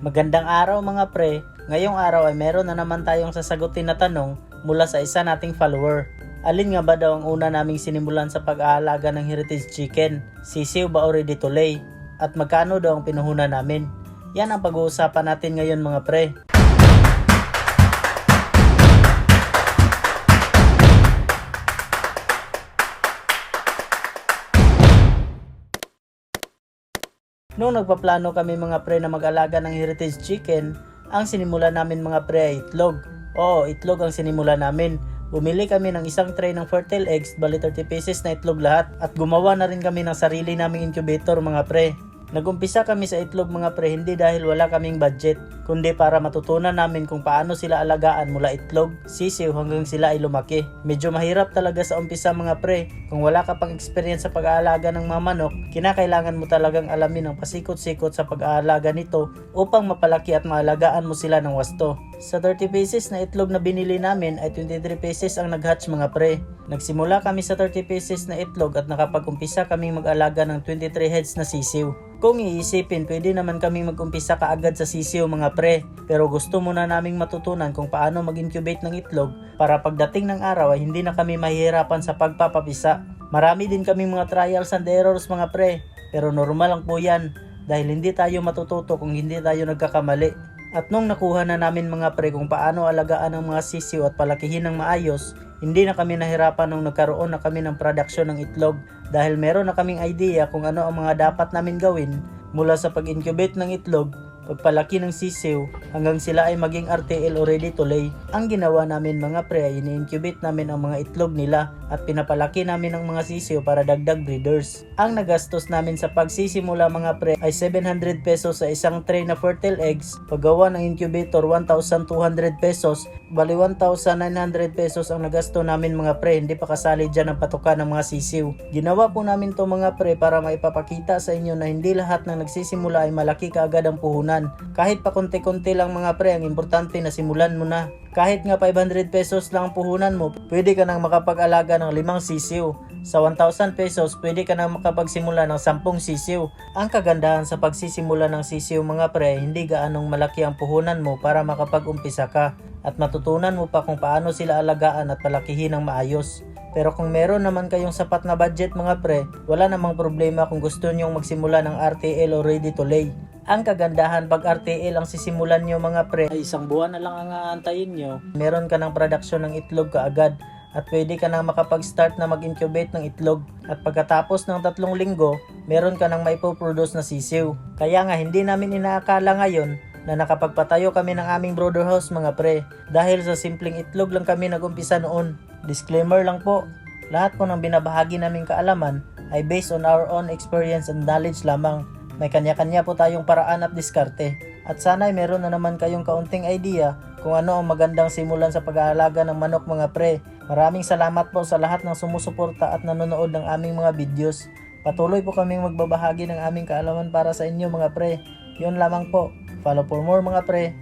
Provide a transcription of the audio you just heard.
Magandang araw mga pre. Ngayong araw ay meron na naman tayong sasagutin na tanong mula sa isa nating follower. Alin nga ba daw ang una naming sinimulan sa pag-aalaga ng heritage chicken? Sisiw ba o ready to lay? At magkano daw ang pinuhunan namin? Yan ang pag-uusapan natin ngayon mga pre. Noong nagpaplano kami mga pre na mag-alaga ng heritage chicken, ang sinimula namin mga pre ay itlog. Oo, itlog ang sinimula namin. Bumili kami ng isang tray ng fertile eggs, bali 30 pieces na itlog lahat, at gumawa na rin kami ng sarili naming incubator mga pre. Nagumpisa kami sa itlog mga pre hindi dahil wala kaming budget, kundi para matutunan namin kung paano sila alagaan mula itlog, sisiw hanggang sila ay lumaki. Medyo mahirap talaga sa umpisa mga pre, kung wala ka pang experience sa pag-aalaga ng mga manok, kinakailangan mo talagang alamin ang pasikot-sikot sa pag-aalaga nito upang mapalaki at maalagaan mo sila ng wasto. Sa 30 pieces na itlog na binili namin ay 23 pieces ang nag-hatch mga pre. Nagsimula kami sa 30 pieces na itlog at nakapag-umpisa kaming mag-alaga ng 23 heads na sisiw. Kung iisipin, pwede naman kaming mag-umpisa kaagad sa sisiw mga pre. Pero gusto muna naming matutunan kung paano mag-incubate ng itlog para pagdating ng araw ay hindi na kami mahihirapan sa pagpapapisa. Marami din kaming mga trials and errors mga pre. Pero normal lang po yan dahil hindi tayo matututo kung hindi tayo nagkakamali. At nung nakuha na namin mga pre kung paano alagaan ang mga sisiw at palakihin ng maayos, hindi na kami nahirapan nung nagkaroon na kami ng production ng itlog dahil meron na kaming idea kung ano ang mga dapat namin gawin mula sa pag-incubate ng itlog, pagpalaki ng sisiw, hanggang sila ay maging RTL o ready to lay. Ang ginawa namin mga pre ay ini-incubate namin ang mga itlog nila at pinapalaki namin ang mga sisiw para dagdag breeders. Ang nagastos namin sa pagsisimula mga pre ay 700 pesos sa isang tray na fertile eggs, paggawa ng incubator 1,200 pesos, bali 1,900 pesos ang nagasto namin mga pre, hindi pa kasali dyan ang patukan ng mga sisiw. Ginawa po namin to mga pre para maipapakita sa inyo na hindi lahat ng nagsisimula ay malaki kaagad ang puhunan. Kahit pa konti-konti lang mga pre, ang importante na simulan mo na. Kahit nga 500 pesos lang ang puhunan mo, pwede ka nang makapag-alaga ng limang sisiw. Sa 1,000 pesos, pwede ka nang makapagsimula ng 10 sisiw. Ang kagandahan sa pagsisimula ng sisiw mga pre, hindi gaanong malaki ang puhunan mo para makapag-umpisa ka at matutunan mo pa kung paano sila alagaan at palakihin ng maayos. Pero kung meron naman kayong sapat na budget mga pre, wala namang problema kung gusto nyong magsimula ng RTL o ready to lay. Ang kagandahan pag RTL ang sisimulan nyo mga pre, ay isang buwan na lang ang aantayin nyo. Meron ka ng production ng itlog kaagad at pwede ka nang makapag-start na mag-incubate ng itlog. At pagkatapos ng tatlong linggo, meron ka nang maipoproduce na sisiw. Kaya nga hindi namin inaakala ngayon na nakapagpatayo kami ng aming brother house mga pre dahil sa simpleng itlog lang kami nagumpisa noon. Disclaimer lang po, lahat po ng binabahagi naming kaalaman ay based on our own experience and knowledge lamang. May kanya-kanya po tayong paraan at diskarte. At sana ay meron na naman kayong kaunting idea kung ano ang magandang simulan sa pag-aalaga ng manok mga pre. Maraming salamat po sa lahat ng sumusuporta at nanonood ng aming mga videos. Patuloy po kaming magbabahagi ng aming kaalaman para sa inyo mga pre. Yun lamang po. Follow for more mga pre.